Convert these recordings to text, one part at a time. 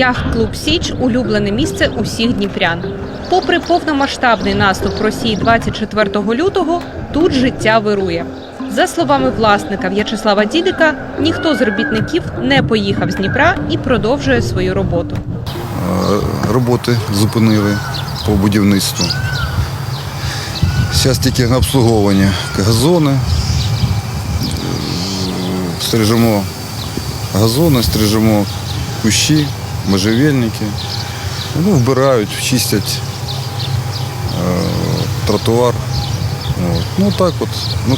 Яхт-клуб Січ улюблене місце усіх дніпрян. Попри повномасштабний наступ Росії 24 лютого, тут життя вирує. За словами власника В'ячеслава Дідика, ніхто з робітників не поїхав з Дніпра і продовжує свою роботу. Е, роботи зупинили по будівництву. Зараз тільки на обслуговування газони. Е, Стрижемо газони, стрижемо кущі, можжевельники. Ну, вбирають, чистять е, тротуар. От. Ну так от. Ну,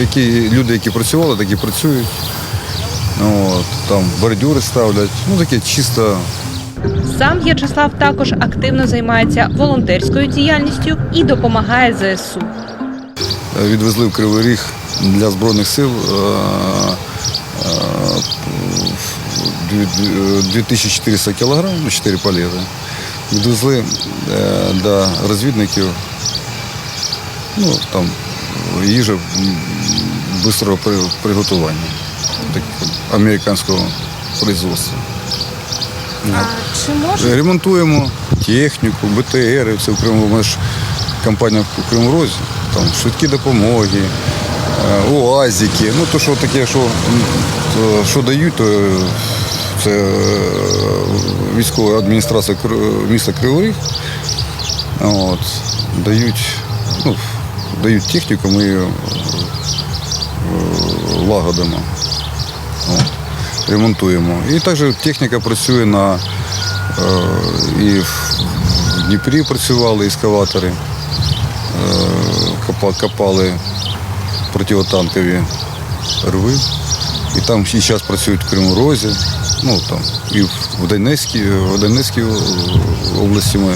які, люди, які працювали, такі працюють. От, там бордюри ставлять. Ну таке чисто Сам В'ячеслав також активно займається волонтерською діяльністю і допомагає ЗСУ. Відвезли в Кривий Ріг для Збройних сил е, е, 2400 кілограм, ну, 4 палети. Відвезли е, до розвідників, ну, там, їжа швидкого приготування, так, американського производства. Чи може Ремонтуємо техніку, БТР, це в Криму. Ми ж компанія в Кривому Розі, там швидкі допомоги, е, УАЗики. Ну, то, що таке, що, то, що дають, то е, це е, військова адміністрація міста Кривий. От, дають, ну, дають техніку, ми її е, лагодимо. От, ремонтуємо. І також техніка працює на е, і в Дніпрі працювали ескаватори, копали противотанкові рви. І там і зараз працюють в Криму Розі, ну там і в Донецькій, в Донецькій області ми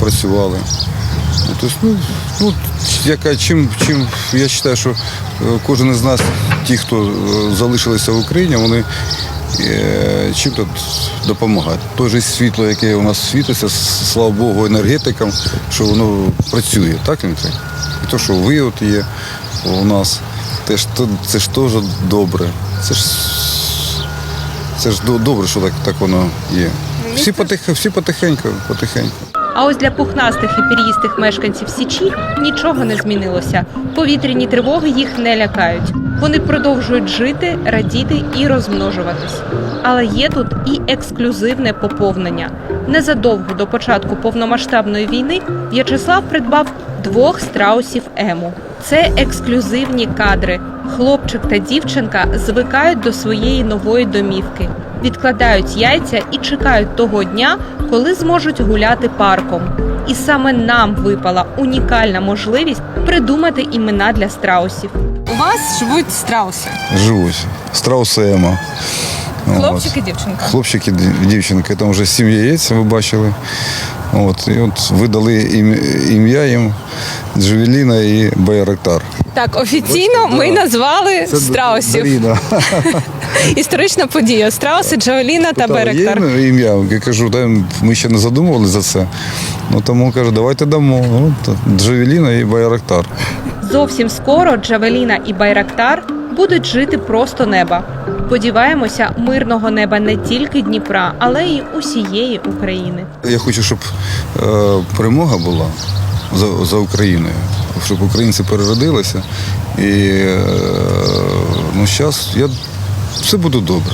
працювали. Ну, тобто, ну, ну, яка, чим, чим я вважаю, що е, кожен із нас, ті, хто е, залишилися в Україні, вони е, чим тут допомагають. Той же світло, яке у нас світиться, слава Богу, енергетикам, що воно працює, так Дмитрий? І то, що ви от є у нас, теж, це ж теж добре. Це ж, це ж до- добре, що так, так воно є. Всі, потих, всі потихеньку, потихеньку. А ось для пухнастих і пір'їстих мешканців Січі нічого не змінилося. Повітряні тривоги їх не лякають. Вони продовжують жити, радіти і розмножуватись. Але є тут і ексклюзивне поповнення. Незадовго до початку повномасштабної війни В'ячеслав придбав двох страусів ему. Це ексклюзивні кадри. Хлопчик та дівчинка звикають до своєї нової домівки, відкладають яйця і чекають того дня, коли зможуть гуляти парком. І саме нам випала унікальна можливість придумати імена для страусів. У вас живуть страуси. Живуть. Страуси Ема. Хлопчик і дівчинка. Хлопчик і ді- дівчинка. Там вже сім яєць, ви бачили. От. І от видали ім'я їм Джавеліна і Байрактар. Так, офіційно ми да. назвали страусів. Даріна. Історична подія. Страуси, Джавеліна та Питала, є ім'я? Я кажу, «Та ми ще не задумували за це. Ну тому каже, давайте дамо. Ну, то Джавеліна і Байрактар. Зовсім скоро Джавеліна і Байрактар будуть жити просто неба. Сподіваємося, мирного неба не тільки Дніпра, але й усієї України. Я хочу, щоб е, перемога була за, за Україною, щоб українці переродилися. І е, ну, зараз я, все буде добре.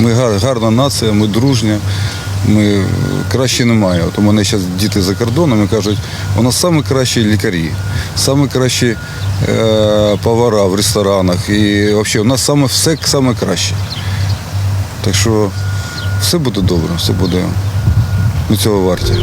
Ми гар, гарна нація, ми дружня, ми краще немає. От у мене зараз діти за кордоном і кажуть, у нас найкращі лікарі, найкращі кращі е, повара в ресторанах. І взагалі у нас саме все саме краще. Так що все буде добре, все буде. Ми цього варті.